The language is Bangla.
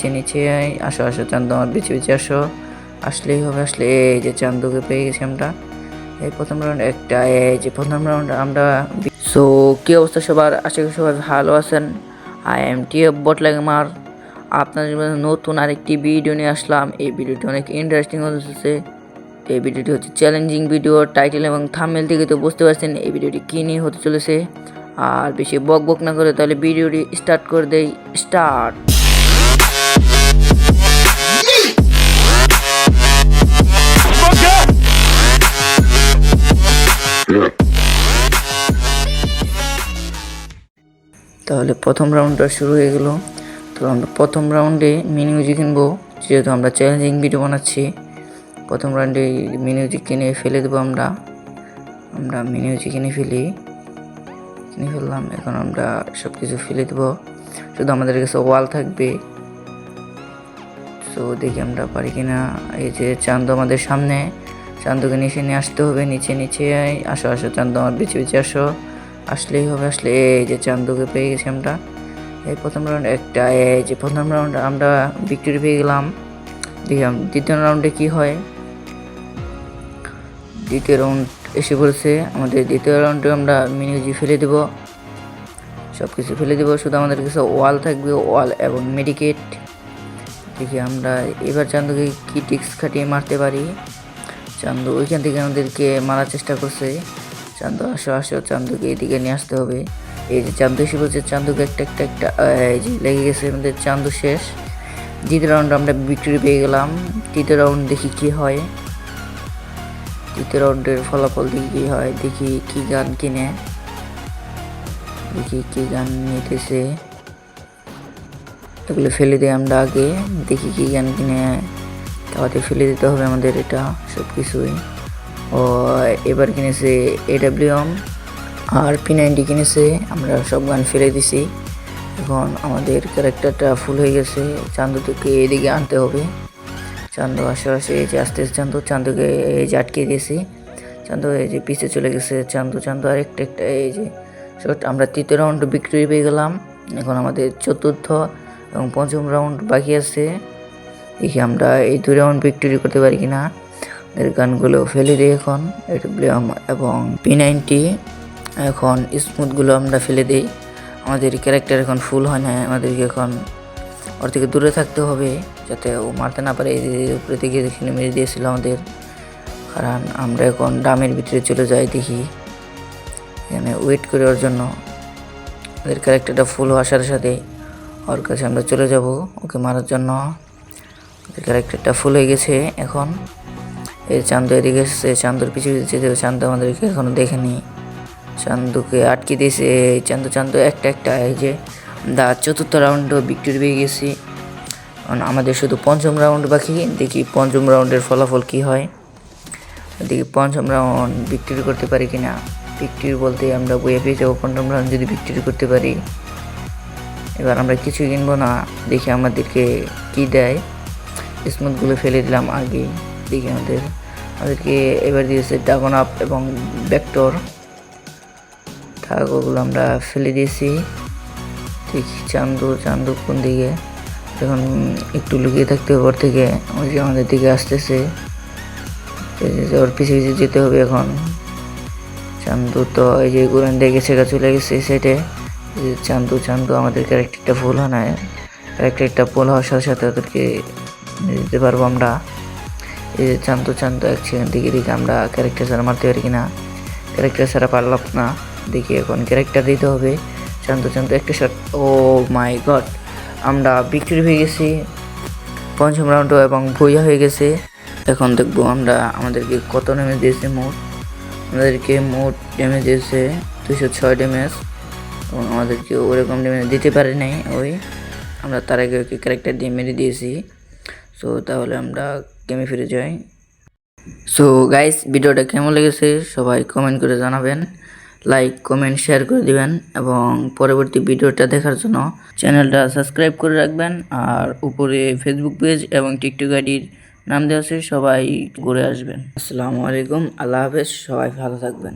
নিচে নিচে আসো আসো চান্দু আমার পিছিয়ে পিছিয়ে আসো। আসলেই হবে আসলে এই যে চান্দুকে পেয়ে গেছি আমরা। এই প্রথম রাউন্ড একটা, এই যে প্রথম রাউন্ড আমরা সো কী অবস্থা সবার? আশা করি সবাই ভালো আছেন। আই এম টি এফ বটলাগমার আপনাদের জন্য নতুন আরেকটি ভিডিও নিয়ে আসলাম। এই ভিডিওটি অনেক ইন্টারেস্টিং হচ্ছে এই ভিডিওটি হচ্ছে চ্যালেঞ্জিং ভিডিও টাইটেল এবং থাম্বনেল থেকে তো বুঝতে পারছেন এই ভিডিওটি কী নিয়ে হতে চলেছে। আর বেশি বক বক না করে তাহলে ভিডিওটি স্টার্ট করে দেই। স্টার্ট তাহলে প্রথম রাউন্ডটা শুরু হয়ে গেল। তো আমরা প্রথম রাউন্ডে মিনিউজি কিনবো, যেহেতু আমরা চ্যালেঞ্জিং ভিডিও বানাচ্ছি। প্রথম রাউন্ডে মিনিউজি কিনে ফেলে দেবো আমরা। আমরা মিনিউজি কিনে ফেলি। কিনে ফেললাম, এখন আমরা সব কিছু ফেলে দেবো। শুধু আমাদের কাছে ওয়াল থাকবে। তো দেখি আমরা পারি কিনা। এই যে চান্দ আমাদের সামনে। চান্দকে নিচে নিয়ে আসতে হবে, নিচে নিচে আসো আসো চান্দ আমার বেছে বেছে আসো। আসলেই হবে, আসলে এই যে চান্দকে পেয়ে গেছি আমরা। এই প্রথম রাউন্ড একটা, এই যে প্রথম রাউন্ড আমরা ভিক্টরি পেয়ে গেলাম। দেখলাম দ্বিতীয় রাউন্ডে কি হয়? দ্বিতীয় রাউন্ড এসে পড়েছে। আমাদের দ্বিতীয় রাউন্ডে আমরা মিনিউজি ফেলে দেব। সব কিছু ফেলে দেবো, শুধু আমাদের কাছে ওয়াল থাকবে ওয়াল এবং মেডিকেট দেখি আমরা, এবার চান্দুকে কি টিক্স খাটিয়ে মারতে পারি? চান্দু ওইখান থেকে আমাদেরকে মারার চেষ্টা করছে। চান্দু, আসো আসো, চান্দুকে এদিকে নিয়ে আসতে হবে। এই যে চান্দু এসে বলছে, চান্দুকে একটা একটা একটা, এই যে লেগে গেছে আমাদের চান্দু শেষ। দ্বিতীয় রাউন্ড আমরা বিক্রি পেয়ে গেলাম। তৃতীয় রাউন্ড দেখি কি হয়। তৃতীয় রাউন্ডের ফলাফল দেখি কি হয়। দেখি কি গান কিনে। দেখি কি গান নিতেছে। এগুলো ফেলে দিই আমরা আগে, দেখি কি গান কিনে তাহলে ফেলে দিতে হবে আমাদের এটা সব কিছুই। ও, এবার কিনেছে এডাব্লিউএম আর পি নাইনটি কিনেছে, আমরা সব গান ফেলে দিছি। এখন আমাদের ক্যারেক্টারটা ফুল হয়ে গেছে চান্দু থেকে এদিকে আনতে হবে। চান্দু আশেপাশে যে আস্তে আস্তে চান্দু, চান্দুকে এই যে আটকে দিয়েছি। চান্দু এই যে পিছে চলে গেছে, চান্দু চান্দু আর একটা একটা এই যে আমরা তৃতীয় রাউন্ড বিক্রি পেয়ে গেলাম। এখন আমাদের চতুর্থ এবং পঞ্চম রাউন্ড বাকি আছে। দেখি আমরা এই দুই রাউন্ড ভিক্টোরি করতে পারি কি না এর গানগুলো ফেলে দিই এখন। এডব্লিউএম এবং পি নাইনটি এখন স্মুথগুলো আমরা ফেলে দিই। আমাদের ক্যারেক্টার এখন ফুল হয় না। আমাদেরকে এখন ওর থেকে দূরে থাকতে হবে যাতে ও মারতে না পারে। উপরে থেকে এখানে মেরে দিয়েছিল আমাদের। কারণ আমরা এখন ডামের ভিতরে চলে যাই দেখি। এখানে ওয়েট করে ওর জন্য। ওদের ক্যারেক্টারটা ফুল হওয়ার সাথে সাথে ওর কাছে আমরা চলে যাব, ওকে মারার জন্য। ক্যারেক্টারটা ফুল হয়ে গেছে এখন। এই চান্দু এদিকে এসেছে, চান্দুর পিছু পিছু যেতে। চান্দু আমাদেরকে এখনও দেখেনি। চান্দুকে আটকে দিয়েছে, এই চান্দু চান্দু একটা একটা, এই যে দা চতুর্থ রাউন্ডও ভিক্টোরি পেয়ে গেছি। এখন আমাদের শুধু পঞ্চম রাউন্ড বাকি, দেখি পঞ্চম রাউন্ডের ফলাফল কি হয়। দেখি পঞ্চম রাউন্ড ভিক্টোরি করতে পারি কিনা। ভিক্টোরি বলতে আমরা বইয়ে পেয়ে যাব, পঞ্চম রাউন্ড যদি ভিক্টোরি করতে পারি। এবার আমরা কিছু কিনবো না, দেখি আমাদেরকে কি দেয়। স্মুথগুলো ফেলে দিলাম আগে, দেখি আমাদের, আমাদেরকে এবার দিয়েছে ড্রাগন আপ এবং ব্যাক্টর ওগুলো আমরা ফেলে দিয়েছি। দেখি চান্দু চান্দু কোন দিকে? এখন একটু লুকিয়ে থাকতে ওর থেকে, ওই যে আমাদের দিকে আসতেছে। ওর পিছিয়ে পিছিয়ে যেতে হবে এখন। চান্দু তো এই যে গুরান দিয়ে গেছে চলে গেছে সেটে চান্দু চান্দু আমাদের ক্যারেক্টারটা ভুল হয় না ক্যারেক্টারটা ফুল হওয়ার সাথে সাথে ওদেরকে দিতে পারব আমরা। এই যে চান্দু চান্দু এক সেকেন্ড দিকে দিকে আমরা ক্যারেক্টার ছাড়া মারতে পারি কিনা। ক্যারেক্টার ছাড়া পারলাম না। দেখি এখন ক্যারেক্টার দিতে হবে। চান্দু চান্দু একটা শট ও মাই গড আমরা বিক্রি হয়ে গেছি। পঞ্চম রাউন্ড এবং ভইয়া হয়ে গেছে। এখন দেখব আমরা আমাদেরকে কত ড্যামেজ দিয়েছে মোট। আমাদেরকে মোট ড্যামেজ দিয়েছে দুশো ছয় ড্যামেজ এবং আমাদেরকে ওরকম ড্যামেজ দিতে পারে নাই, ওই আমরা তার আগে ওকে ক্যারেক্টার দিয়ে মেরে দিয়েছি। সো তাহলে আমরা গেমে ফিরে যাই। সো গাইস ভিডিওটা কেমন লেগেছে সবাই কমেন্ট করে জানাবেন। লাইক কমেন্ট শেয়ার করে দিবেন এবং পরবর্তী ভিডিওটা দেখার জন্য চ্যানেলটা সাবস্ক্রাইব করে রাখবেন। আর উপরে ফেসবুক পেজ এবং টিকটক আইডির নাম দেওয়া আছে, সবাই ঘুরে আসবেন। আসসালামু আলাইকুম, আল্লাহ হাফেজ, সবাই ভালো থাকবেন।